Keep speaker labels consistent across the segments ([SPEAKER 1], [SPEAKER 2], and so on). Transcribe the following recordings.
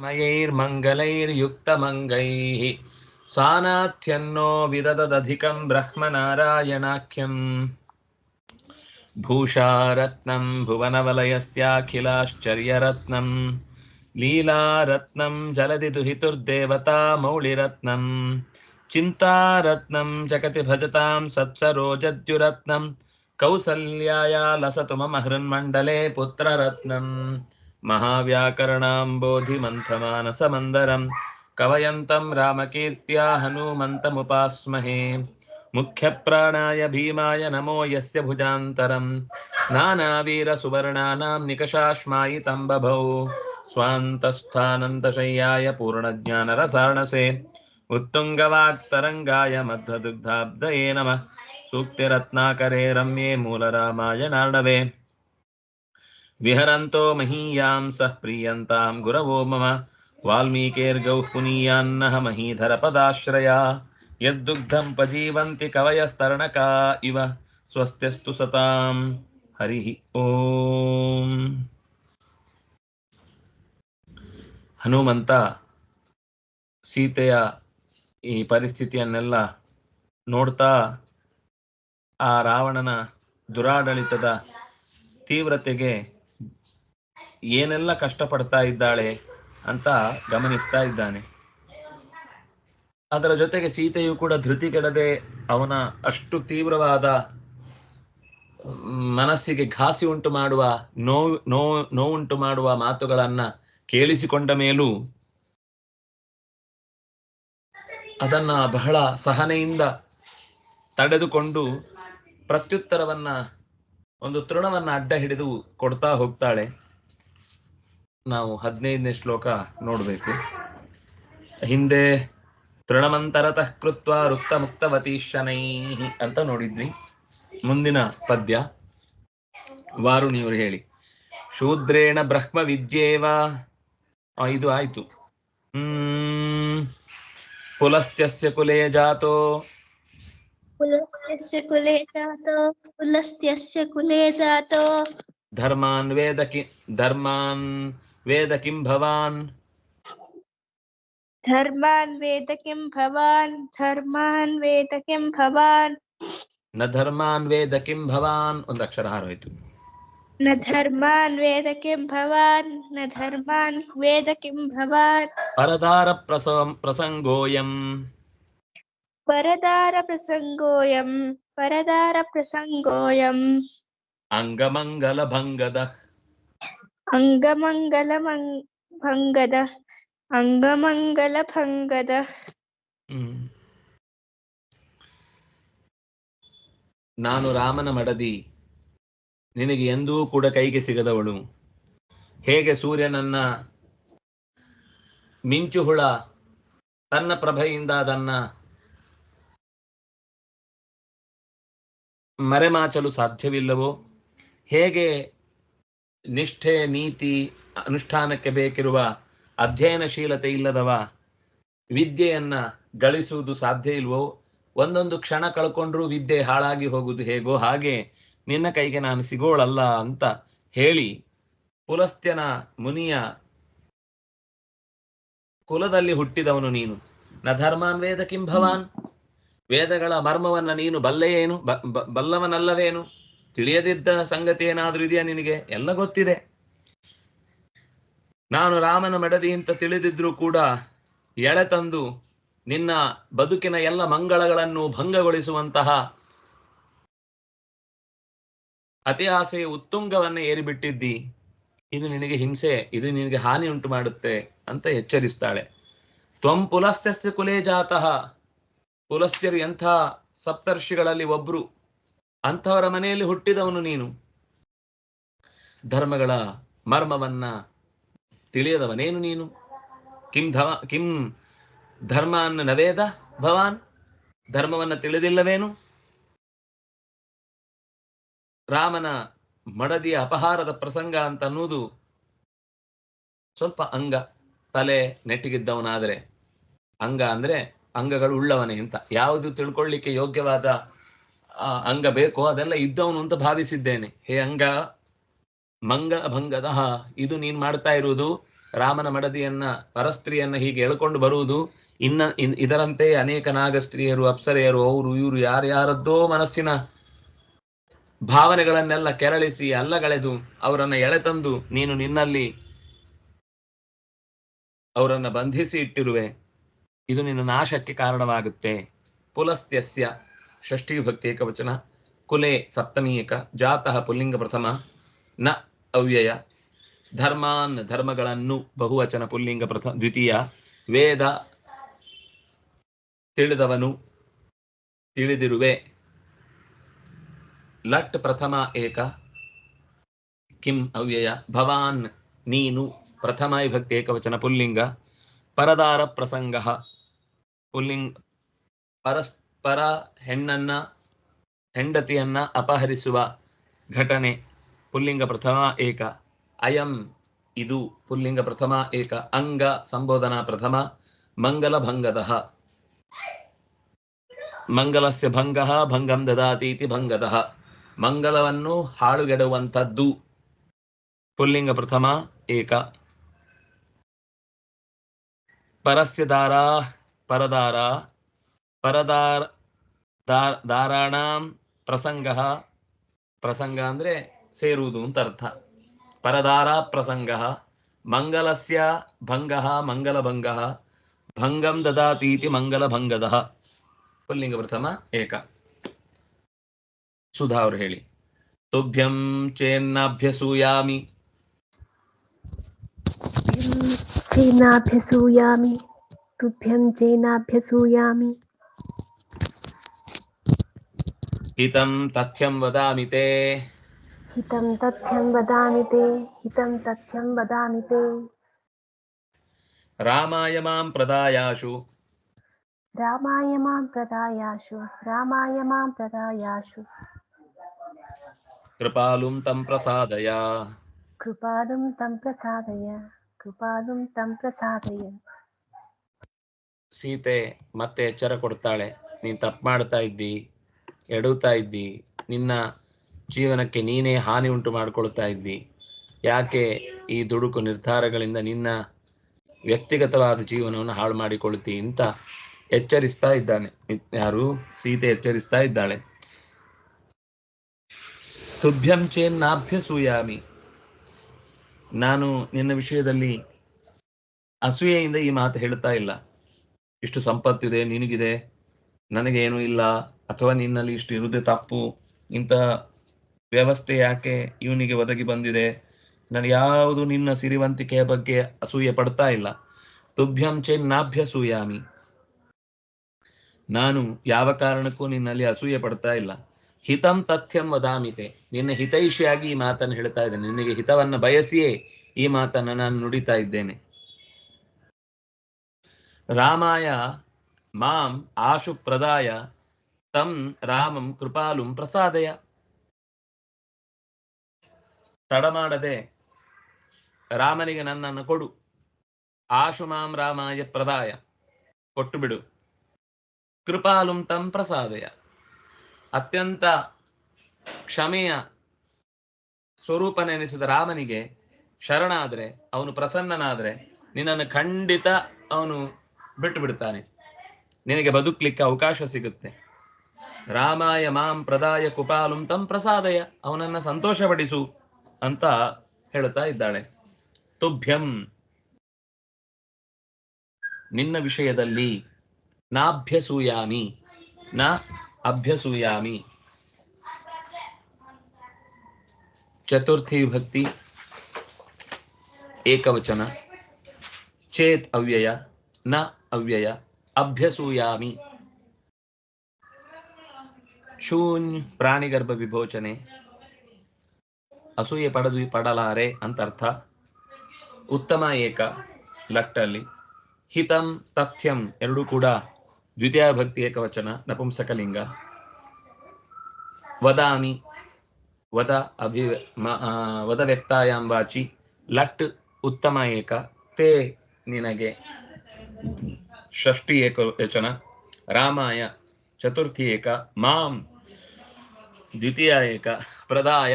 [SPEAKER 1] मयैर्मङ्गलैर्युक्तमङ्गैः। सानाथ्यन्नो विदददधिकं ब्रह्मनारायणाख्यम्। भूषारत्नं भुवनवलयस्याखिलाश्चर्यरत्नं। लीलारत्नं जलधि दुहितुर्देवता चिन्तारत्नं जगति भजतां सत्सरोजद्युरत्नं। कौसल्याया लसतु मम हृन्मण्डले पुत्ररत्नम् महाव्याकरणाम्बोधिमन्थमानसमन्दरं कवयन्तं रामकीर्त्या हनूमन्तमुपास्महे। मुख्यप्राणाय भीमाय नमो यस्य भुजान्तरं नानावीरसुवर्णानां निकषाश्मायितं बभौ। स्वान्तस्थानन्तशय्याय पूर्णज्ञानरसार्णसे। उत्तुङ्गवाक्तरङ्गाय मध्वदुग्धाब्दये नमः। सूक्तिरत्नाकरे रम्ये मूलरामाय नार्णवे। विहरन्तो महीयां सः प्रीयन्तां गुरवो मम वाल्मीकेर्गौः पुनीयान्नः महीधरपदाश्रया यद्दुग्धं पजीवन्ति कवयस्तरणका इव स्वस्त्यस्तु सतां हरिः ಓಂ ಹನುಮಂತ ಸೀತೆಯ ಈ ಪರಿಸ್ಥಿತಿಯನ್ನೆಲ್ಲ ನೋಡ್ತಾ ಆ ರಾವಣನ ದುರಾಡಳಿತದ ತೀವ್ರತೆಗೆ ಏನೆಲ್ಲ ಕಷ್ಟಪಡ್ತಾ ಇದ್ದಾಳೆ ಅಂತ ಗಮನಿಸ್ತಾ ಇದ್ದಾನೆ. ಅದರ ಜೊತೆಗೆ ಸೀತೆಯು ಕೂಡ ಧೃತಿ ಕೆಡದೆ ಅವನ ಅಷ್ಟು ತೀವ್ರವಾದ ಮನಸ್ಸಿಗೆ ಘಾಸಿ ಉಂಟು ಮಾಡುವ, ನೋವು ನೋವು, ನೋವುಂಟು ಮಾಡುವ ಮಾತುಗಳನ್ನ ಕೇಳಿಸಿಕೊಂಡ ಮೇಲೂ ಅದನ್ನ ಬಹಳ ಸಹನೆಯಿಂದ ತಡೆದುಕೊಂಡು ಪ್ರತ್ಯುತ್ತರವನ್ನ, ಒಂದು ತೃಣವನ್ನ ಅಡ್ಡ ಹಿಡಿದು ಕೊಡ್ತಾ ಹೋಗ್ತಾಳೆ. ನಾವು ಹದಿನೈದನೇ ಶ್ಲೋಕ ನೋಡಬೇಕು. ಹಿಂದೆ ತೃಣಮಂತರತಃ ಕೃತ್ವ ರುಕ್ತ ಮುಕ್ತವತಿ ಶನೈ ಅಂತ ನೋಡಿದ್ವಿ. ಮುಂದಿನ ಪದ್ಯ ವಾರುಣಿಯವರು ಹೇಳಿ. ಶೂದ್ರೇಣ ಬ್ರಹ್ಮ ವಿದ್ಯೇವ. ಇದು ಆಯ್ತು. ಹ್ಮ್ ಪುಲಸ್ತ್ಯಸ್ಯ ಕುಲೇ ಜಾತೋ.
[SPEAKER 2] ಪುಲಸ್ತ್ಯಸ್ಯ ಕುಲೇ ಜಾತೋ ಪುಲಸ್ತ್ಯಸ್ಯ ಕುಲೇ ಜಾತೋ.
[SPEAKER 1] ಧರ್ಮಾನ್ ವೇದಕಿ ಧರ್ಮಾನ್ वेद किं भवान्
[SPEAKER 2] धर्मान् वेद किं भवान् धर्मान् वेद किं भवान्
[SPEAKER 1] न धर्मान् वेद किं भवान् उन्दक्षरः रोहितु
[SPEAKER 2] न धर्मान् वेद किं भवान् न धर्मान् वेद किं भवान्
[SPEAKER 1] परदारप्रसवं प्रसङ्गोऽयम्
[SPEAKER 2] परदारप्रसङ्गोऽयम् परदारप्रसङ्गोऽयम् अङ्गमङ्गलभङ्गदः
[SPEAKER 1] ಅಂಗಮಂಗಲ ಭಂಗದ
[SPEAKER 2] ಅಂಗಮಂಗಲ
[SPEAKER 1] ಭಂಗದ. ನಾನು ರಾಮನ ಮಡದಿ, ನಿನಗೆ ಎಂದೂ ಕೂಡ ಕೈಗೆ ಸಿಗದವಳು. ಹೇಗೆ ಸೂರ್ಯನನ್ನ ಮಿಂಚುಹುಳ, ತನ್ನ ಪ್ರಭೆಯಿಂದ ಅದನ್ನ ಮರೆಮಾಚಲು ಸಾಧ್ಯವಿಲ್ಲವೋ? ಹೇಗೆ ನಿಷ್ಠೆ ನೀತಿ ಅನುಷ್ಠಾನಕ್ಕೆ ಬೇಕಿರುವ ಅಧ್ಯಯನಶೀಲತೆ ಇಲ್ಲದವ ವಿದ್ಯೆಯನ್ನ ಗಳಿಸುವುದು ಸಾಧ್ಯ ಇಲ್ವೋ? ಒಂದೊಂದು ಕ್ಷಣ ಕಳ್ಕೊಂಡ್ರೂ ವಿದ್ಯೆ ಹಾಳಾಗಿ ಹೋಗುವುದು ಹೇಗೋ ಹಾಗೆ ನಿನ್ನ ಕೈಗೆ ನಾನು ಸಿಗೋಳಲ್ಲ ಅಂತ ಹೇಳಿ ಪುಲಸ್ತ್ಯನ ಮುನಿಯ ಕುಲದಲ್ಲಿ ಹುಟ್ಟಿದವನು ನೀನು. ನ ಧರ್ಮಾನ್ ವೇದ ಕಿಂ ಭವಾನ್. ವೇದಗಳ ಮರ್ಮವನ್ನ ನೀನು ಬಲ್ಲೆಯೇನು? ಬ- ಬ- ಬಲ್ಲವನಲ್ಲವೇನು? ತಿಳಿಯದಿದ್ದ ಸಂಗತಿ ಏನಾದ್ರೂ ಇದೆಯಾ ನಿನಗೆ? ಎಲ್ಲ ಗೊತ್ತಿದೆ. ನಾನು ರಾಮನ ಮಡದಿ ಅಂತ ತಿಳಿದಿದ್ರೂ ಕೂಡ ಎಳೆ ತಂದು ನಿನ್ನ ಬದುಕಿನ ಎಲ್ಲ ಮಂಗಳಗಳನ್ನು ಭಂಗಗೊಳಿಸುವಂತಹ ಅತಿ ಆಸೆಯ ಉತ್ತುಂಗವನ್ನ ಏರಿಬಿಟ್ಟಿದ್ದಿ. ಇದು ನಿನಗೆ ಹಿಂಸೆ, ಇದು ನಿನಗೆ ಹಾನಿ ಉಂಟು ಮಾಡುತ್ತೆ ಅಂತ ಎಚ್ಚರಿಸ್ತಾಳೆ. ತ್ವಂ ಪುಲಸ್ತ್ಯ ಕುಲೇ ಜಾತಃ. ಪುಲಸ್ತ್ಯರು ಎಂಥ ಸಪ್ತರ್ಷಿಗಳಲ್ಲಿ ಒಬ್ರು. ಅಂಥವರ ಮನೆಯಲ್ಲಿ ಹುಟ್ಟಿದವನು ನೀನು. ಧರ್ಮಗಳ ಮರ್ಮವನ್ನ ತಿಳಿಯದವನೇನು ನೀನು? ಕಿಂ ಧವ, ಕಿಂ ಧರ್ಮಾನ್ ನವೇದ ಭವಾನ್? ಧರ್ಮವನ್ನ ತಿಳಿದಿಲ್ಲವೇನು? ರಾಮನ ಮಡದಿಯ ಅಪಹಾರದ ಪ್ರಸಂಗ ಅಂತ ಅನ್ನುವುದು ಸ್ವಲ್ಪ ಅಂಗ, ತಲೆ ನೆಟ್ಟಿಗಿದ್ದವನಾದರೆ. ಅಂಗ ಅಂದ್ರೆ ಅಂಗಗಳು ಉಳ್ಳವನೇ ಅಂತ. ಯಾವುದು ತಿಳ್ಕೊಳ್ಳಿಕ್ಕೆ ಯೋಗ್ಯವಾದ ಅಂಗ ಬೇಕೋ ಅದೆಲ್ಲ ಇದ್ದವನು ಅಂತ ಭಾವಿಸಿದ್ದೇನೆ. ಹೇ ಅಂಗ, ಮಂಗ ಭಂಗದ, ಇದು ನೀನ್ ಮಾಡ್ತಾ ಇರುವುದು, ರಾಮನ ಮಡದಿಯನ್ನ, ಪರಸ್ತ್ರೀಯನ್ನ ಹೀಗೆ ಎಳ್ಕೊಂಡು ಬರುವುದು, ಇನ್ನ ಇನ್- ಇದರಂತೆ ಅನೇಕ ನಾಗಸ್ತ್ರೀಯರು, ಅಪ್ಸರೆಯರು, ಅವರು, ಇವರು ಯಾರ್ಯಾರದ್ದೋ ಮನಸ್ಸಿನ ಭಾವನೆಗಳನ್ನೆಲ್ಲ ಕೆರಳಿಸಿ ಅಲ್ಲಗಳೆದು ಅವರನ್ನ ಎಳೆತಂದು ನೀನು ನಿನ್ನಲ್ಲಿ ಅವರನ್ನ ಬಂಧಿಸಿ ಇಟ್ಟಿರುವೆ. ಇದು ನಿನ್ನ ನಾಶಕ್ಕೆ ಕಾರಣವಾಗುತ್ತೆ. ಪುಲಸ್ತ್ಯಸ್ಯ. ಷಷ್ಠಿ ವಿಭಕ್ತಿ ಏಕವಚನ ಕುಲೆ ಸಪ್ತಮಿ ಏಕ ಜಾತಃ ಪುಲ್ಲಿಂಗ ಪ್ರಥಮ. ನ ಅವ್ಯಯ. ಧರ್ಮಾನ್ ಧರ್ಮಗಳನ್ನು ಬಹುವಚನ ಪುಲ್ಲಿಂಗ ಪ್ರಥಮ ದ್ವಿತೀಯ. ವೇದ ತಿಳಿದವನು ತಿಳಿದಿರುವೆ. ಲಟ್ ಪ್ರಥಮ ಏಕ. ಕಿಂ ಅವ್ಯಯ. ಭವಾನ್ ನೀನು ಪ್ರಥಮ ವಿಭಕ್ತಿ ಏಕವಚನ ಪುಲ್ಲಿಂಗ. ಪರದಾರ ಪ್ರಸಂಗ. ಪುಲ್ಲಿಂಗ್ ಪರಸ್ಪರ ಹೆಣ್ಣನ್ನ, ಹೆಂಡತಿಯನ್ನ ಅಪಹರಿಸುವ ಘಟನೆ ಪುಲ್ಲಿಂಗ ಪ್ರಥಮ ಏಕ. ಅಯಂ ಇದು ಪುಲ್ಲಿಂಗ ಪ್ರಥಮ ಏಕ. ಅಂಗ ಸಂಬೋಧನಾ ಪ್ರಥಮ. ಮಂಗಲ ಭಂಗದ. ಮಂಗಲಸ್ಯ ಭಂಗ ಭಂಗಂ ದದಾತೀತಿ ಭಂಗದ. ಮಂಗಲವನ್ನು ಹಾಳುಗೆಡುವಂಥದ್ದು ಪುಲ್ಲಿಂಗ ಪ್ರಥಮ ಏಕ. ಪರಸ್ಯ ದಾರ, ಪರದಾರ ಪರದಾರ ದಾರ ದಾರಾಣಾಂ ಪ್ರಸಂಗ ಪ್ರಸಂಗ ಅಂದರೆ ಸೇರುವುದು ಅಂತ ಅರ್ಥ ಪರದಾರ ಪ್ರಸಂಗ ಮಂಗಲಸ್ಯ ಭಂಗ ಮಂಗಲಭಂಗ ಭಂಗಂ ದದಾತೀತಿ ಮಂಗಲಭಂಗದ ಪುಲ್ಲಿಂಗ ಪ್ರಥಮ ಏಕ ಸುಧಾ ಅವರು ಹೇಳಿ ತುಭ್ಯಂ ಚೇನ್ನಾಭ್ಯಸೂಯಾಮಿ
[SPEAKER 3] ಚೇನಾಭ್ಯಸೂಯಾಮಿ ತುಭ್ಯಂ ಚೇನಾಭ್ಯಸೂಯಾಮಿ
[SPEAKER 1] ಹಿತಂ ತಥ್ಯಂ ವದಾಮಿ ತೇ.
[SPEAKER 3] ಹಿತಂ ತಥ್ಯಂ ವದಾಮಿ ತೇ ಹಿತಂ ತಥ್ಯಂ ವದಾಮಿ ತೇ.
[SPEAKER 1] ರಾಮಾಯ ಮಾಂ ಪ್ರದಾಯಾಶು.
[SPEAKER 3] ರಾಮಾಯ ಮಾಂ ಪ್ರದಾಯಾಶು ರಾಮಾಯ ಮಾಂ ಪ್ರದಾಯಾಶು.
[SPEAKER 1] ಕೃಪಾಲುಂ ತಂ ಪ್ರಸಾದಯ.
[SPEAKER 3] ಕೃಪಾಲುಂ ತಂ ಪ್ರಸಾದಯ ಕೃಪಾಲುಂ ತಂ ಪ್ರಸಾದಯ.
[SPEAKER 1] ಸೀತೆ ಮತ್ತೆ ಎಚ್ಚರ ಕೊಡ್ತಾಳೆ ನೀನ್ ತಪ್ಪು ಮಾಡ್ತಾ ಇದ್ದಿ. ಎಡುತ್ತಾ ಇದ್ದಿ? ನಿನ್ನ ಜೀವನಕ್ಕೆ ನೀನೇ ಹಾನಿ ಉಂಟು ಮಾಡ್ಕೊಳ್ತಾ ಇದ್ದಿ? ಯಾಕೆ ಈ ದುಡುಕು ನಿರ್ಧಾರಗಳಿಂದ ನಿನ್ನ ವ್ಯಕ್ತಿಗತವಾದ ಜೀವನವನ್ನು ಹಾಳು ಮಾಡಿಕೊಳ್ತಿ ಅಂತ ಎಚ್ಚರಿಸ್ತಾ ಇದ್ದಾನೆ. ಯಾರು? ಸೀತೆ ಎಚ್ಚರಿಸ್ತಾ ಇದ್ದಾಳೆ. ತುಭ್ಯಂ ಚೇನ್ನಾಭ್ಯಸೂಯಾಮಿ ನಾನು ನಿನ್ನ ವಿಷಯದಲ್ಲಿ ಅಸೂಯೆಯಿಂದ ಈ ಮಾತು ಹೇಳ್ತಾ ಇಲ್ಲ. ಇಷ್ಟು ಸಂಪತ್ತಿದೆ, ನಿನಗಿದೆ, ನನಗೇನು ಇಲ್ಲ. ಅಥವಾ ನಿನ್ನಲ್ಲಿ ಇಷ್ಟು ಇರುವುದೇ ತಪ್ಪು? ಇಂಥ ವ್ಯವಸ್ಥೆ ಯಾಕೆ ಇವನಿಗೆ ಒದಗಿ ಬಂದಿದೆ? ನಾನು ಯಾವುದು ನಿನ್ನ ಸಿರಿವಂತಿಕೆಯ ಬಗ್ಗೆ ಅಸೂಯೆ ಪಡ್ತಾ ಇಲ್ಲ. ತುಭ್ಯಂ ಚೆನ್ನಾಭ್ಯಸೂಯಾಮಿ ನಾನು ಯಾವ ಕಾರಣಕ್ಕೂ ನಿನ್ನಲ್ಲಿ ಅಸೂಯೆ ಪಡ್ತಾ ಇಲ್ಲ. ಹಿತಂ ತಥ್ಯಂ ವದಾಮಿತೆ. ನಿನ್ನ ಹಿತೈಷಿಯಾಗಿ ಈ ಮಾತನ್ನು ಹೇಳ್ತಾ ಇದ್ದೇನೆ. ನಿನಗೆ ಹಿತವನ್ನ ಬಯಸಿಯೇ ಈ ಮಾತನ್ನು ನಾನು ನುಡಿತಾ ಇದ್ದೇನೆ. ರಾಮಾಯ ಮಾಂ ಆಶು ಪ್ರದಾಯ ತಂ ರಾಮಂ ಕೃಪಾಲುಂ ಪ್ರಸಾದಯ ತಡ ಮಾಡದೆ ರಾಮನಿಗೆ ನನ್ನನ್ನು ಕೊಡು. ಆಶು ಮಾಂ ರಾಮಾಯ ಪ್ರದಾಯ. ಕೊಟ್ಟು ಬಿಡು ಕೃಪಾಲುಂ ತಂ ಪ್ರಸಾದಯ. ಅತ್ಯಂತ ಕ್ಷಮೆಯ ಸ್ವರೂಪನೆನಿಸಿದ ರಾಮನಿಗೆ ಶರಣಾದ್ರೆ, ಅವನು ಪ್ರಸನ್ನನಾದ್ರೆ, ನಿನ್ನನ್ನು ಖಂಡಿತ ಅವನು ಬಿಟ್ಟು ಬಿಡ್ತಾನೆ ನಿನಗೆ ಬದುಕ್ಲಿಕ್ಕೆ ಅವಕಾಶ ಸಿಗುತ್ತೆ. ರಾಮಾಯ ಮಾಂ ಪ್ರದಾಯ ಕುಪಾಲುಂ ತಂ ಪ್ರಸಾದಯ, ಅವನನ್ನ ಸಂತೋಷಪಡಿಸು ಅಂತ ಹೇಳ್ತಾ ಇದ್ದಾಳೆ. ತುಭ್ಯಂ. ನಿನ್ನ ವಿಷಯದಲ್ಲಿ ನಾಭ್ಯಸೂಯಾಮಿ ನಾ ಅಭ್ಯಸೂಯಾಮಿ. ಚತುರ್ಥಿ ವಿಭಕ್ತಿ ಏಕವಚನ. ಚೇತ್ ಅವ್ಯಯ, ನ ಅವ್ಯಯ, ಅಭ್ಯಸೂಯಾಮಿ. ಶೂನ್ಯ ಪ್ರಾಣಿಗರ್ಭ ವಿಭೋಚನೆ ಅಸೂಯೆ ಪಡೆದು ಪಡಲಾರೆ ಅಂತ ಅರ್ಥ ಉತ್ತಮ ಏಕ ಲಟ್ಟಲ್ಲಿ. ಹಿತಂ ತಥ್ಯಂ ಎರಡೂ ಕೂಡ ದ್ವಿತೀಯ ಭಕ್ತಿ ಏಕವಚನ ನಪುಂಸಕಲಿಂಗ. ವದಾಮಿ ವದ ಅಭಿ ವದ ವ್ಯಕ್ತಾಯಾಂ ವಾಚಿ ಲಟ್ ಉತ್ತಮ ಏಕ ತೇ ನಿನಗೆ ಷಷ್ಠಿ ಏಕವಚನ ರಾಮಾಯ ಚತುರ್ಥಿ ಏಕ ಮಾಂ ದ್ವಿತೀಯ ಏಕ ಪ್ರದಾಯ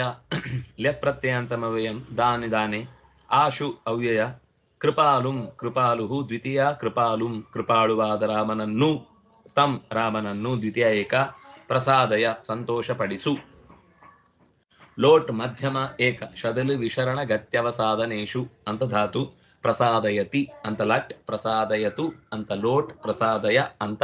[SPEAKER 1] ಲೆಪ್ ಪ್ರತ್ಯಯಾಂತಮವ್ಯಯಂ ದಾನಿ ದಾನೆ ಆಶು ಅವ್ಯಯ ಕೃಪಾಲುಂ ಕೃಪಾಲು ದ್ವಿತೀಯ ಕೃಪಾಲುಂ ಕೃಪಾಳುವಾದ ರಾಮನನ್ನು ಸ್ತಂ ರಾಮನನ್ನು ದ್ವಿತೀಯ ಏಕ ಪ್ರಸಾದಯ ಸಂತೋಷಪಡಿಸು ಲೋಟ್ ಮಧ್ಯಮ ಏಕ ಶದಲು ವಿಶರಣ ಗತ್ಯವಸಾಧನೇಶು ಅಂತ ಧಾತು ಪ್ರಸಾದಯತಿ ಅಂತ ಲಟ್ ಪ್ರಸಾದಯತು ಅಂತ ಲೋಟ್ ಪ್ರಸಾದಯ ಅಂತ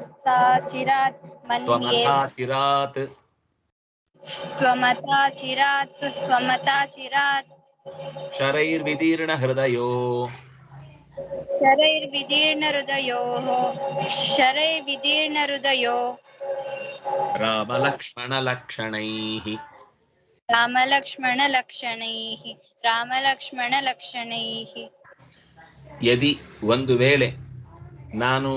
[SPEAKER 1] ಚಿರಾತ್
[SPEAKER 4] मन्येस्तास्तवमाता चिरात् मन्ये
[SPEAKER 1] ತ್ವಮಥಾ ಚಿರಾತ್
[SPEAKER 4] स्वमता चिरात् स्वमता चिरात्
[SPEAKER 1] ಶರೈರ್ವಿದೀರ್ಣ ಹೃದಯೋ
[SPEAKER 4] शरैर्विदीर्णहृदयोः शरैर्विदीर्णहृदयो
[SPEAKER 1] ರಾಮಲಕ್ಷ್ಮಣಲಕ್ಷಣೈಃ
[SPEAKER 4] रामलक्ष्मणलक्षणैः रामलक्ष्मणलक्षणैः
[SPEAKER 1] ಯದಿ ಒಂದು ವೇಳೆ ನಾನು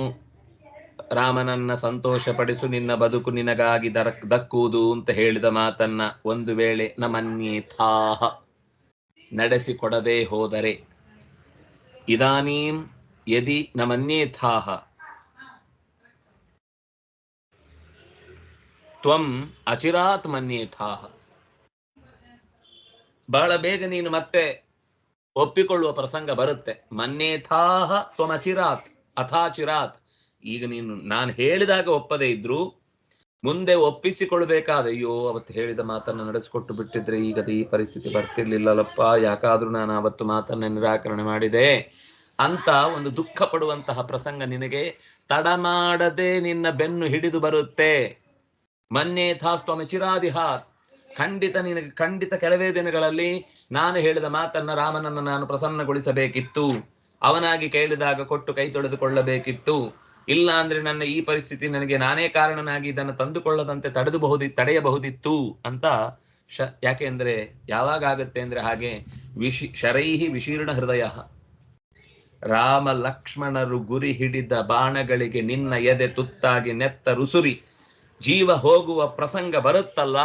[SPEAKER 1] ರಾಮನನ್ನ ಸಂತೋಷಪಡಿಸು, ನಿನ್ನ ಬದುಕು ನಿನಗಾಗಿ ದರ, ದಕ್ಕುವುದು ಅಂತ ಹೇಳಿದ ಮಾತನ್ನ ಒಂದು ವೇಳೆ ನಮನ್ಯೇಥಾಹ ನಡೆಸಿಕೊಡದೆ ಹೋದರೆ, ಇದಾನೀಂ ಯದಿ ನಮನ್ಯೇಥಾಹ. ತ್ವಂ ಅಚಿರಾತ್ ಮನ್ಯೇಥಾಹ ಬಹಳ ಬೇಗ ನೀನು ಮತ್ತೆ ಒಪ್ಪಿಕೊಳ್ಳುವ ಪ್ರಸಂಗ ಬರುತ್ತೆ. ಮನ್ಯೇಥಾಹ ತ್ವಮಚಿರಾತ್, ಅಥಾಚಿರಾತ್. ಈಗ ನೀನು, ನಾನು ಹೇಳಿದಾಗ ಒಪ್ಪದೇ ಇದ್ರು, ಮುಂದೆ ಒಪ್ಪಿಸಿಕೊಳ್ಬೇಕಾದ, ಅಯ್ಯೋ, ಅವತ್ತು ಹೇಳಿದ ಮಾತನ್ನ ನಡೆಸಿಕೊಟ್ಟು ಬಿಟ್ಟಿದ್ರೆ ಈಗ ಈ ಪರಿಸ್ಥಿತಿ ಬರ್ತಿರ್ಲಿಲ್ಲಲ್ಲಪ್ಪ, ಯಾಕಾದ್ರೂ ನಾನು ಅವತ್ತು ಮಾತನ್ನ ನಿರಾಕರಣೆ ಮಾಡಿದೆ ಅಂತ ಒಂದು ದುಃಖ ಪಡುವಂತಹ ಪ್ರಸಂಗ ನಿನಗೆ ತಡ ಮಾಡದೆ ನಿನ್ನ ಬೆನ್ನು ಹಿಡಿದು ಬರುತ್ತೆ. ಮನ್ಯೇಥಾಸ್ತ್ವಮ ಚಿರಾದಿಹಾತ್ ಖಂಡಿತ ನಿನಗೆ, ಖಂಡಿತ ಕೆಲವೇ ದಿನಗಳಲ್ಲಿ ನಾನು ಹೇಳಿದ ಮಾತನ್ನ ರಾಮನನ್ನು ನಾನು ಪ್ರಸನ್ನಗೊಳಿಸಬೇಕಿತ್ತು. ಅವನಾಗಿ ಕೇಳಿದಾಗ ಕೊಟ್ಟು ಕೈ ತೊಳೆದುಕೊಳ್ಳಬೇಕಿತ್ತು. ಇಲ್ಲ ಅಂದ್ರೆ ನನ್ನ ಈ ಪರಿಸ್ಥಿತಿ ನನಗೆ ನಾನೇ ಕಾರಣನಾಗಿ ಇದನ್ನು ತಂದುಕೊಳ್ಳದಂತೆ ತಡೆದುಬಹುದಿ, ತಡೆಯಬಹುದಿತ್ತು ಅಂತ ಶ, ಯಾಕೆ ಅಂದ್ರೆ ಯಾವಾಗ ಆಗತ್ತೆ ಅಂದ್ರೆ ಹಾಗೆ ವಿಶಿ, ಶರೈಹಿ ವಿಶೀರ್ಣ ಹೃದಯ. ರಾಮ ಲಕ್ಷ್ಮಣರು ಗುರಿ ಹಿಡಿದ ಬಾಣಗಳಿಗೆ ನಿನ್ನ ಎದೆ ತುತ್ತಾಗಿ ನೆತ್ತ ರುಸುರಿ. ಜೀವ ಹೋಗುವ ಪ್ರಸಂಗ ಬರುತ್ತಲ್ಲ,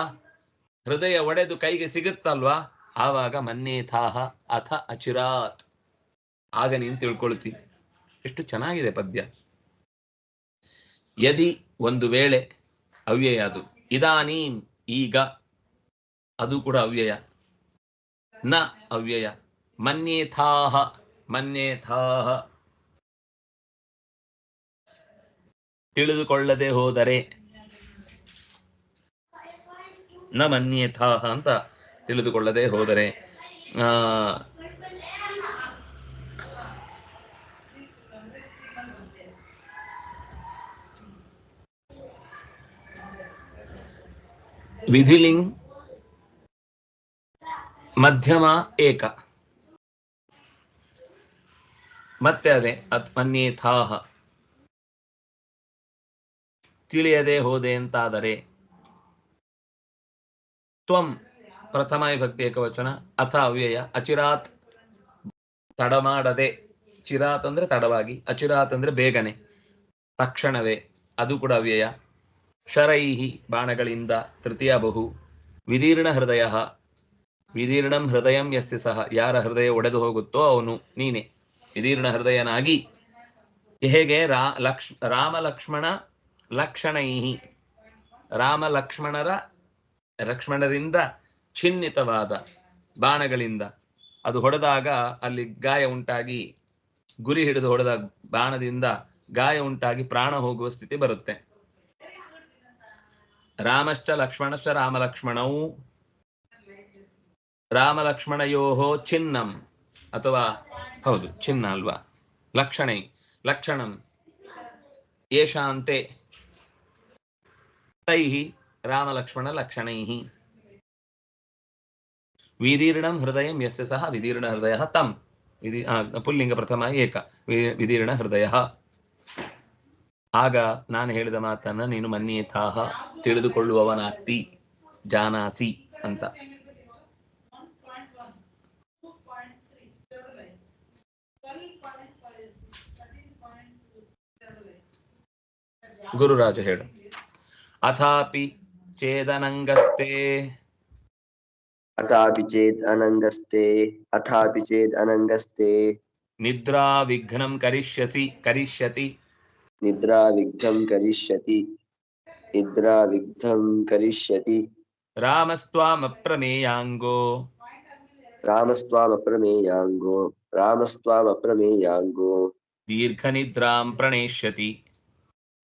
[SPEAKER 1] ಹೃದಯ ಒಡೆದು ಕೈಗೆ ಸಿಗುತ್ತಲ್ವಾ? ಆವಾಗ ಮನ್ನೇಥಾಹ ಅಥ ಅಚಿರಾತ್. ಆಗ ನೀನು ತಿಳ್ಕೊಳ್ತಿ. ಎಷ್ಟು ಚೆನ್ನಾಗಿದೆ ಪದ್ಯ. ಯದಿ ಒಂದು ವೇಳೆ ಅವ್ಯಯ ಅದು ಇದಾನೀಂ ಈಗ ಅದು ಕೂಡ ಅವ್ಯಯ. ನ ಅವ್ಯಯ. ಮನ್ಯೇಥಾಹ ಮನ್ಯೇಥಾಹ. ತಿಳಿದುಕೊಳ್ಳದೆ ಹೋದರೆ ನ ಮನ್ಯೇಥಾಹ ಅಂತ ತಿಳಿದುಕೊಳ್ಳದೆ ಹೋದರೆ, ಆ ವಿಧಿಲಿಂಗ್ ಮಧ್ಯಮ ಏಕ. ಮತ್ತೆ ಅದೇ ಅತ್ ಮನ್ಯೇಥಾಹ ತಿಳಿಯದೆ ಹೋದೆ ಅಂತಾದರೆ, ತ್ವಂ ಪ್ರಥಮ ವಿಭಕ್ತಿ ಏಕವಚನ, ಅಥ ಅವ್ಯಯ, ಅಚಿರಾತ್ ತಡ ಮಾಡದೆ ಚಿರಾತ್ ಅಂದ್ರೆ ತಡವಾಗಿ, ಅಚಿರಾತ್ ಅಂದ್ರೆ ಬೇಗನೆ, ತಕ್ಷಣವೇ, ಅದು ಕೂಡ ಅವ್ಯಯ. ಶರೈಹಿ ಬಾಣಗಳಿಂದ ತೃತೀಯ ಬಹು. ವಿದೀರ್ಣ ಹೃದಯ. ವಿದೀರ್ಣಂ ಹೃದಯಂ ಯಸ್ಯ ಸಹ. ಯಾರ ಹೃದಯ ಒಡೆದು ಹೋಗುತ್ತೋ ಅವನು ನೀನೆ. ವಿದೀರ್ಣ ಹೃದಯನಾಗಿ. ಹೇಗೆ? ರಾ ಲಕ್ಷ್ ರಾಮ ಲಕ್ಷ್ಮಣ ಲಕ್ಷಣೈಹಿ. ರಾಮ ಲಕ್ಷ್ಮಣರ ಲಕ್ಷ್ಮಣರಿಂದ ಚಿಹ್ನಿತವಾದ ಬಾಣಗಳಿಂದ. ಅದು ಹೊಡೆದಾಗ ಅಲ್ಲಿ ಗಾಯ ಉಂಟಾಗಿ, ಗುರಿ ಹಿಡಿದು ಹೊಡೆದ ಬಾಣದಿಂದ ಗಾಯ ಉಂಟಾಗಿ ಪ್ರಾಣ ಹೋಗುವ ಸ್ಥಿತಿ ಬರುತ್ತೆ. ರಾಮಶ್ಚ ಲಕ್ಷ್ಮಣಶ್ಚ ರಾಮಲಕ್ಷ್ಮಣವು ರಾಮಲಕ್ಷ್ಮಣಯೋಹೋ ಚಿನ್ನಂ. ಅಥವಾ ಹೌದು, ಚಿನ್ನ ಅಲ್ವಾ? ಲಕ್ಷಣೆ, ಲಕ್ಷಣಂ. ಯೇಷಾಂತೆ ತೈಃ ರಾಮಲಕ್ಷ್ಮಣ ಲಕ್ಷಣೈಃ ವಿದೀರ್ಣಂ ಹೃದಯಂ ಯಸ್ಯ ಸಹ, ವಿದೀರ್ಣ ಹೃದಯ ತಂ. ವಿಧಿ ಪುಲ್ಲಿಂಗ ಪ್ರಥಮ ಏಕ. ವಿದೀರ್ಣ ಹೃದಯ. ಆಗ ನಾನು ಹೇಳಿದ ಮಾತನ್ನ ನೀನು ಮನ್ಯೇತಾಹ ತಿಳಿದುಕೊಳ್ಳುವವನಾಗ್ತಿ ಜಾನಾಸಿ ಅಂತ ಗುರುರಾಜ ಹೇಳು ಅಥಾಪಿ ಚೇದನಂಗಸ್ತೆ
[SPEAKER 5] ಅಥಾಪಿ ಚೇತ್ ಅನಂಗಸ್ತೆ ಅಥಾಪಿ ಚೇತ್ ಅನಂಗಸ್ತೆ
[SPEAKER 1] ನಿದ್ರಾ ವಿಘ್ನಂ ಕರಿಷ್ಯಸಿ ಕರಿಷ್ಯತಿ
[SPEAKER 5] నిద్రా విఘ్నం కరిష్యతి. నిద్రా
[SPEAKER 1] విఘ్నం
[SPEAKER 5] కరిష్యతి. రామస్వామప్రమేయాంగో.
[SPEAKER 1] రామస్వామప్రమేయాంగో. రామస్వామప్రమేయాంగో.
[SPEAKER 5] దీర్ఘనిద్రాం ప్రణేష్యతి.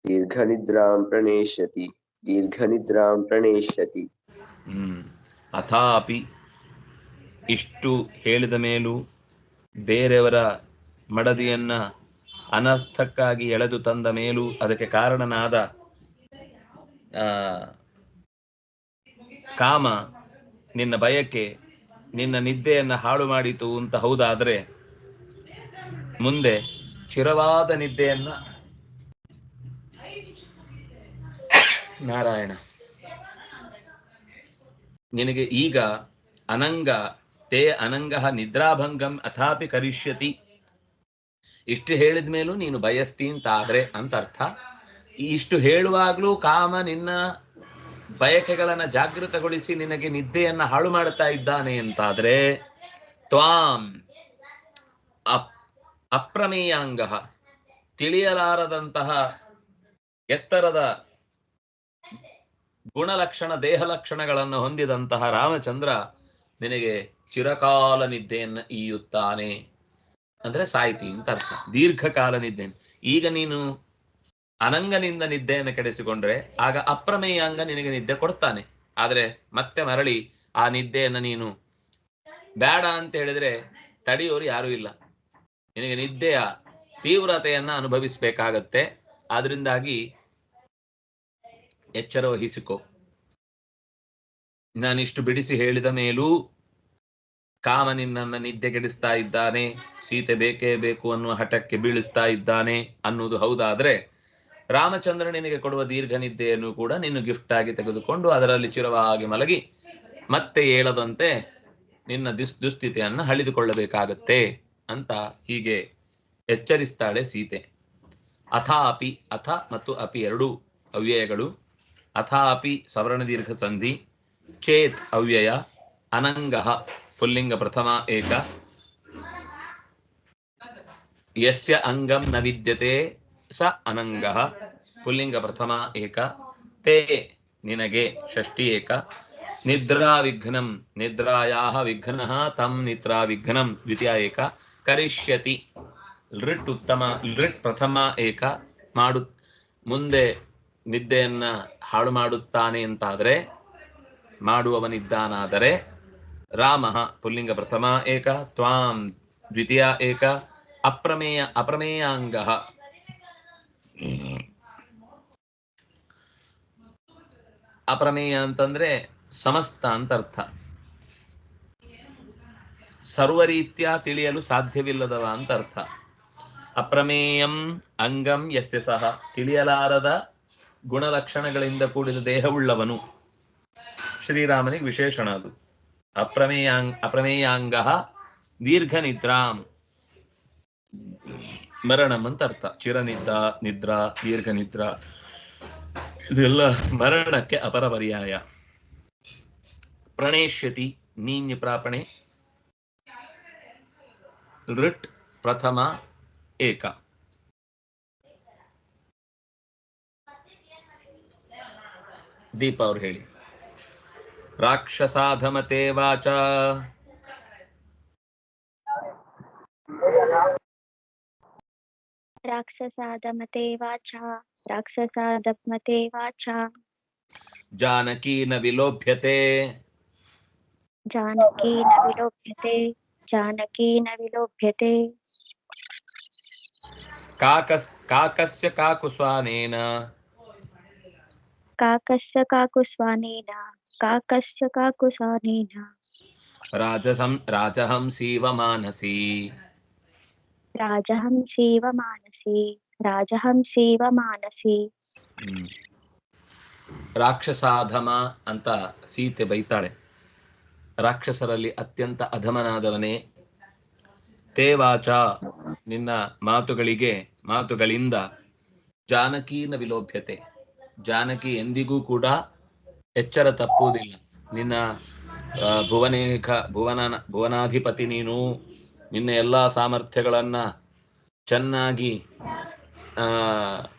[SPEAKER 5] దీర్ఘనిద్రాం ప్రణేష్యతి.
[SPEAKER 1] దీర్ఘనిద్రాం ప్రణేష్యతి. అథాపి ఇష్టు హేళిద మేలు ಬೇರೆಯವರ ಮಡದಿಯನ್ನು ಅನರ್ಥಕ್ಕಾಗಿ ಎಳೆದು ತಂದ ಮೇಲೂ ಅದಕ್ಕೆ ಕಾರಣನಾದ ಕಾಮ ನಿನ್ನ ಬಯಕೆ ನಿನ್ನ ನಿದ್ದೆಯನ್ನ ಹಾಳು ಮಾಡಿತು ಅಂತ ಹೌದಾದ್ರೆ ಮುಂದೆ ಚಿರವಾದ ನಿದ್ದೆಯನ್ನ ನಾರಾಯಣ. ನಿನಗೆ ಈಗ ಅನಂಗ, ತೇ ಅನಂಗ ನಿದ್ರಾಭಂಗಂ ಅಥಾಪಿ ಕರಿಷ್ಯತಿ. ಇಷ್ಟು ಹೇಳಿದ ಮೇಲೂ ನೀನು ಬಯಸ್ತಿ ಅಂತ ಆದ್ರೆ ಅಂತ ಅರ್ಥ. ಇಷ್ಟು ಹೇಳುವಾಗ್ಲೂ ಕಾಮ ನಿನ್ನ ಬಯಕೆಗಳನ್ನ ಜಾಗೃತಗೊಳಿಸಿ ನಿನಗೆ ನಿದ್ದೆಯನ್ನ ಹಾಳು ಮಾಡ್ತಾ ಇದ್ದಾನೆ ಅಂತಾದ್ರೆ ತ್ವಾಂ ಅಪ್, ಅಪ್ರಮೇಯಾಂಗ, ತಿಳಿಯಲಾರದಂತಹ ಎತ್ತರದ ಗುಣಲಕ್ಷಣ ದೇಹ ಲಕ್ಷಣಗಳನ್ನು ಹೊಂದಿದಂತಹ ರಾಮಚಂದ್ರ ನಿನಗೆ ಚಿರಕಾಲ ನಿದ್ದೆಯನ್ನು ಈಯುತ್ತಾನೆ. ಅಂದ್ರೆ ಸಾಯ್ತಿ ಅಂತ ಅರ್ಥ. ದೀರ್ಘಕಾಲ ನಿದ್ದೆ ಈಗ ನೀನು ಅನಂಗನಿಂದ ನಿದ್ದೆಯನ್ನು ಕೆಡಿಸಿಕೊಂಡ್ರೆ ಆಗ ಅಪ್ರಮೇಯ ಅಂಗ ನಿನಗೆ ನಿದ್ದೆ ಕೊಡ್ತಾನೆ. ಆದ್ರೆ ಮತ್ತೆ ಮರಳಿ ಆ ನಿದ್ದೆಯನ್ನು ನೀನು ಬೇಡ ಅಂತ ಹೇಳಿದ್ರೆ ತಡೆಯೋರು ಯಾರೂ ಇಲ್ಲ. ನಿನಗೆ ನಿದ್ದೆಯ ತೀವ್ರತೆಯನ್ನ ಅನುಭವಿಸಬೇಕಾಗತ್ತೆ. ಆದ್ರಿಂದಾಗಿ ಎಚ್ಚರ ವಹಿಸಿಕೊ. ನಾನಿಷ್ಟು ಬಿಡಿಸಿ ಹೇಳಿದ ಮೇಲೂ ಕಾಮ ನಿದ್ದೆ ನಿದ್ದೆಗೆಡಿಸ್ತಾ ಇದ್ದಾನೆ, ಸೀತೆ ಬೇಕೇ ಬೇಕು ಅನ್ನುವ ಹಠಕ್ಕೆ ಬೀಳಿಸ್ತಾ ಇದ್ದಾನೆ ಅನ್ನುವುದು ಹೌದಾದ್ರೆ ರಾಮಚಂದ್ರ ನಿನಗೆ ಕೊಡುವ ದೀರ್ಘ ನಿದ್ದೆಯನ್ನು ಕೂಡ ನೀನು ಗಿಫ್ಟ್ ಆಗಿ ತೆಗೆದುಕೊಂಡು ಅದರಲ್ಲಿ ಚಿರವಾಗಿ ಮಲಗಿ ಮತ್ತೆ ಏಳದಂತೆ ನಿನ್ನ ದುಸ್, ದುಸ್ಥಿತಿಯನ್ನ ಹಳಿದುಕೊಳ್ಳಬೇಕಾಗತ್ತೆ ಅಂತ ಹೀಗೆ ಎಚ್ಚರಿಸ್ತಾಳೆ ಸೀತೆ. ಅಥಾಪಿ, ಅಥ ಮತ್ತು ಅಪಿ ಎರಡು ಅವ್ಯಯಗಳು. ಅಥಾಪಿ ಸವರ್ಣ ದೀರ್ಘ ಸಂಧಿ, ಚೇತ್ ಅವ್ಯಯ, ಅನಂಗ ಪುಲ್ಲಿಂಗ ಪ್ರಥಮ ಏಕ. ಯಸ್ಯ ಅಂಗಂ ನ ವಿದ್ಯತೆ ಸ ಅನಂಗ. ಪುಲ್ಲಿಂಗ ಪ್ರಥಮ ಏಕ. ತೇ ನಿನಗೆ ಷಷ್ಠಿ ಏಕ. ನಿದ್ರಾ ವಿಘ್ನಂ ನಿದ್ರಾಯಾಹ ವಿಘ್ನ ತಂ ನಿದ್ರಾ ವಿಘ್ನಂ ದ್ವಿತೀಯ ಏಕ. ಕರಿಷ್ಯತಿ ಲೃಟ್ ಉತ್ತಮ ಲೃಟ್ ಪ್ರಥಮ ಏಕ. ಮಾಡು ಮುಂದೆ ನಿದ್ದೆಯನ್ನ ಹಾಳು ಮಾಡುತ್ತಾನೆ ಅಂತಾದರೆ, ಮಾಡುವವನಿದ್ದಾನಾದರೆ ರಾಮ, ಪುಲ್ಲಿಂಗ ಪ್ರಥಮ ಏಕ, ತ್ವಾಂ ದ್ವಿತೀಯ ಏಕ, ಅಪ್ರಮೇಯ, ಅಪ್ರಮೇಯಾಂಗ. ಅಪ್ರಮೇಯ ಅಂತಂದ್ರೆ ಸಮಸ್ತ ಅಂತ ಅರ್ಥ. ಸರ್ವರೀತ್ಯ ತಿಳಿಯಲು ಸಾಧ್ಯವಿಲ್ಲದವ ಅಂತ ಅರ್ಥ. ಅಪ್ರಮೇಯಂ ಅಂಗಂ ಯಸ್ಯ ಸಹ ತಿಳಿಯಲಾರದ ಗುಣಲಕ್ಷಣಗಳಿಂದ ಕೂಡಿದ ದೇಹವುಳ್ಳವನು. ಶ್ರೀರಾಮನಿಗೆ ವಿಶೇಷಣ ಅದು. ಅಪ್ರಮೇಯಾಂಗ್ ಅಪ್ರಮೇಯಾಂಗ ದೀರ್ಘ ನಿದ್ರಾಂ ಮರಣಂ ಅಂತ ಅರ್ಥ. ಚಿರನಿದ್ದ, ನಿದ್ರಾ ದೀರ್ಘ ನಿದ್ರಾ ಇದೆಲ್ಲ ಮರಣಕ್ಕೆ ಅಪರ ಪರ್ಯಾಯ. ಪ್ರಣೇಶ್ಯತಿ, ನೀನ್ಯ ಪ್ರಾಪಣೆ. ಋಟ್, ಪ್ರಥಮ, ಏಕ. ದೀಪ ಅವ್ರು ಹೇಳಿ. राक्षसाधमते वाचा
[SPEAKER 2] राक्षसाधमते वाचा राक्षसाधमते वाचा
[SPEAKER 1] जानकी न विलोभ्यते।
[SPEAKER 2] जानकी न विलोभ्यते जानकी न विलोभ्यते।
[SPEAKER 1] काकस काकस्य काकुस्वानेन।
[SPEAKER 2] काकस्य काकुस्वानेन। కాకస్య కాకుశానేన
[SPEAKER 1] ರಾಜಸಂ ರಾಜಹಂ
[SPEAKER 2] ಶಿವಮಾನಸಿ ರಾಜಹಂ ಶಿವಮಾನಸಿ ರಾಜಹಂ
[SPEAKER 1] ಶಿವಮಾನಸಿ ರಾಕ್ಷಸಾಧಮ ಅಂತ ಸೀತೆ ಬೈತಾಳೆ. ರಾಕ್ಷಸರಲ್ಲಿ ಅತ್ಯಂತ ಅಧಮನಾದವನೇ ತೇವಾಚ ನಿನ್ನ ಮಾತುಗಳಿಗೆ ಮಾತುಗಳಿಂದ ಜಾನಕೀನ ವಿಲೋಭ್ಯತೆ. ಜಾನಕಿ ಎಂದಿಗೂ ಕೂಡ ಎಚ್ಚರ ತಪ್ಪುವುದಿಲ್ಲ. ನಿನ್ನ ಭುವನೇಖ ಭುವನ ಭುವನಾಧಿಪತಿ ನೀನು ನಿನ್ನ ಎಲ್ಲ ಸಾಮರ್ಥ್ಯಗಳನ್ನ ಚೆನ್ನಾಗಿ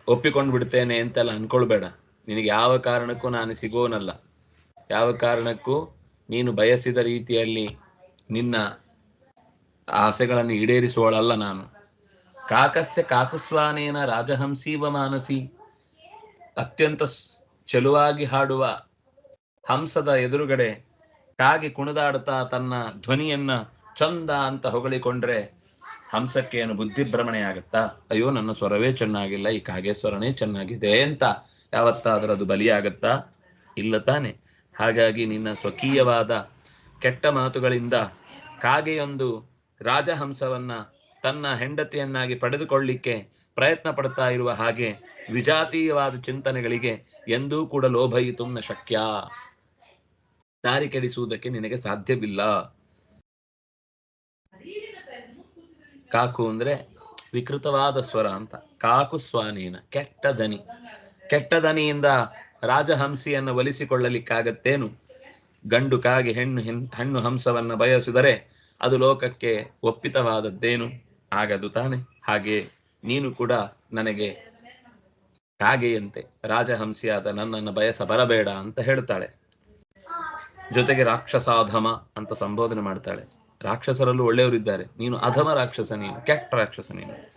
[SPEAKER 1] ಒಪ್ಪಿಕೊಂಡು ಬಿಡ್ತೇನೆ ಅಂತೆಲ್ಲ ಅನ್ಕೊಳ್ಬೇಡ. ನಿನಗೆ ಯಾವ ಕಾರಣಕ್ಕೂ ನಾನು ಸಿಗೋನಲ್ಲ. ಯಾವ ಕಾರಣಕ್ಕೂ ನೀನು ಬಯಸಿದ ರೀತಿಯಲ್ಲಿ ನಿನ್ನ ಆಸೆಗಳನ್ನು ಈಡೇರಿಸುವಳಲ್ಲ ನಾನು. ಕಾಕಸ್ಯ ಕಾಕುಸ್ವಾನೇನ ರಾಜಹಂಸೀವ ಮಾನಸಿ ಅತ್ಯಂತ ಚೆಲುವಾಗಿ ಹಾಡುವ ಹಂಸದ ಎದುರುಗಡೆ ಕಾಗೆ ಕುಣಿದಾಡ್ತಾ ತನ್ನ ಧ್ವನಿಯನ್ನ ಚಂದ ಅಂತ ಹೊಗಳಿಕೊಂಡ್ರೆ ಹಂಸಕ್ಕೆ ಏನು ಬುದ್ಧಿಭ್ರಮಣೆ ಆಗುತ್ತಾ ಅಯ್ಯೋ, ನನ್ನ ಸ್ವರವೇ ಚೆನ್ನಾಗಿಲ್ಲ, ಈ ಕಾಗೆ ಸ್ವರನೇ ಚೆನ್ನಾಗಿದೆ ಅಂತ ಯಾವತ್ತಾದ್ರೂ ಅದು ಬಲಿಯಾಗತ್ತಾ? ಇಲ್ಲ ತಾನೆ. ಹಾಗಾಗಿ ನಿನ್ನ ಸ್ವಕೀಯವಾದ ಕೆಟ್ಟ ಮಾತುಗಳಿಂದ ಕಾಗೆಯೊಂದು ರಾಜಹಂಸವನ್ನ ತನ್ನ ಹೆಂಡತಿಯನ್ನಾಗಿ ಪಡೆದುಕೊಳ್ಳಿಕ್ಕೆ ಪ್ರಯತ್ನ ಪಡ್ತಾ ಇರುವ ಹಾಗೆ ವಿಜಾತೀಯವಾದ ಚಿಂತನೆಗಳಿಗೆ ಎಂದೂ ಕೂಡ ಲೋಭಯಿತು ನ ಶಕ್ಯ. ದಾರಿ ಕೆಡಿಸುವುದಕ್ಕೆ ನಿನಗೆ ಸಾಧ್ಯವಿಲ್ಲ. ಕಾಕು ಅಂದ್ರೆ ವಿಕೃತವಾದ ಸ್ವರ ಅಂತ. ಕಾಕು ಸ್ವಾನೀನ ಕೆಟ್ಟ ದನಿ ಕೆಟ್ಟ ದನಿಯಿಂದ ರಾಜಹಂಸಿಯನ್ನು ಒಲಿಸಿಕೊಳ್ಳಲಿಕ್ಕಾಗತ್ತೇನು? ಗಂಡು ಕಾಗೆ ಹೆಣ್ಣು ಹಣ್ಣು ಹಂಸವನ್ನ ಬಯಸಿದರೆ ಅದು ಲೋಕಕ್ಕೆ ಒಪ್ಪಿತವಾದದ್ದೇನು? ಆಗದು ತಾನೆ. ಹಾಗೆ ನೀನು ಕೂಡ ನನಗೆ ಕಾಗೆಯಂತೆ ರಾಜಹಂಸಿಯಾದ ನನ್ನನ್ನು ಬಯಸ ಬರಬೇಡ ಅಂತ ಹೇಳ್ತಾಳೆ. ಜೊತೆಗೆ ರಾಕ್ಷಸಾಧಮ ಅಂತ ಸಂಬೋಧನೆ ಮಾಡ್ತಾಳೆ. ರಾಕ್ಷಸರಲ್ಲೂ ಒಳ್ಳೆಯವರಿದ್ದಾರೆ ನೀನು ಅಧಮ ರಾಕ್ಷಸ ನೀನು, ಕೆಟ್ಟ ರಾಕ್ಷಸ ನೀನು.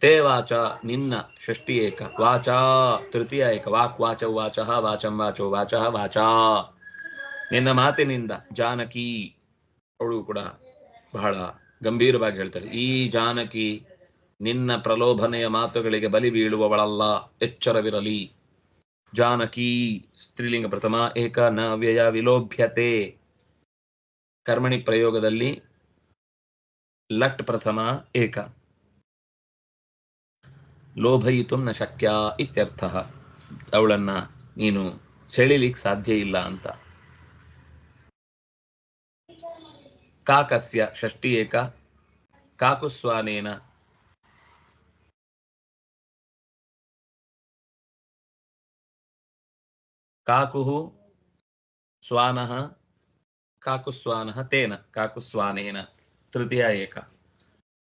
[SPEAKER 1] ತೇ ವಾಚ, ನಿನ್ನ ಷಷ್ಟಿ ಏಕ. ವಾಚ, ತೃತೀಯ ಏಕ. ವಾಕ್, ವಾಚ ವಾಚ, ವಾಚಂ, ವಾಚೋ, ವಾಚ, ವಾಚಾ. ನಿನ್ನ ಮಾತಿನಿಂದ ಜಾನಕಿ, ಅವಳು ಕೂಡ ಬಹಳ ಗಂಭೀರವಾಗಿ ಹೇಳ್ತಾಳೆ. ಈ ಜಾನಕಿ ನಿನ್ನ ಪ್ರಲೋಭನೆಯ ಮಾತುಗಳಿಗೆ ಬಲಿ ಬೀಳುವವಳಲ್ಲ, ಎಚ್ಚರವಿರಲಿ. ಜಾನಕಿ ಸ್ತ್ರೀಲಿಂಗ ಪ್ರಥಮ ಏಕ ನ ವ್ಯಯ ವಿಲೋಭ್ಯತೆ. ಕರ್ಮಣಿ ಪ್ರಯೋಗದಲ್ಲಿ ಲಟ್ ಪ್ರಥಮ ಏಕ. ಲೋಭಯಿತು ನ ಶಕ್ಯ ಇತ್ಯರ್ಥ. ಅವಳನ್ನ ನೀನು ಸೆಳಿಲಿಕ್ಕೆ ಸಾಧ್ಯ ಇಲ್ಲ ಅಂತ. ಕಾಕಸ್ಯ ಷಷ್ಟಿ ಏಕ. ಕಾಕುಸ್ವಾನೇನ ಕಾಕುಃ ಸ್ವಾನಃ, ಕಾಕುಸ್ವಾನಃ ತೇನ, ಕಾಕುಸ್ವಾನೇನ, ತೃತೀಯ ಏಕ.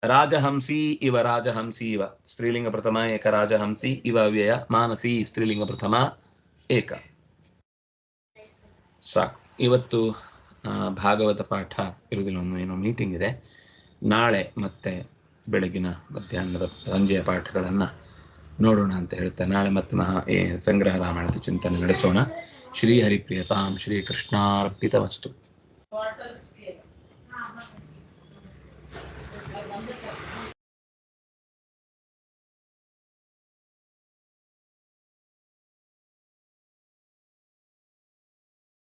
[SPEAKER 1] ರಾಜಹಂಸಿ ಇವ ರಾಜಹಂಸಿ ಇವ. ಸ್ತ್ರೀಲಿಂಗ ಪ್ರಥಮ ಏಕ, ರಾಜಹಂಸಿ ಇವ ವ್ಯಯ ಮಾನಸಿ ಸ್ತ್ರೀಲಿಂಗ ಪ್ರಥಮ ಏಕ. ಸಾಕು. ಇವತ್ತು ಭಾಗವತ ಪಾಠ ಇರುವುದಿಲ್ಲ, ಒಂದು ಏನೋ ಮೀಟಿಂಗ್ ಇದೆ. ನಾಳೆ ಮತ್ತೆ ಬೆಳಗಿನ ಮಧ್ಯಾಹ್ನದ ಸಂಜೆಯ ಪಾಠಗಳನ್ನು ನೋಡೋಣ ಅಂತ ಹೇಳ್ತಾ ನಾಳೆ ಮತ್ತೆ ಮಹಾ, ಏ, ಸಂಗ್ರಹ ರಾಮಾಯಣದ ಚಿಂತನೆ ನಡೆಸೋಣ. ಶ್ರೀ ಹರಿಪ್ರಿಯತಾಂ, ಶ್ರೀ ಕೃಷ್ಣಾರ್ಪಿತ ವಸ್ತು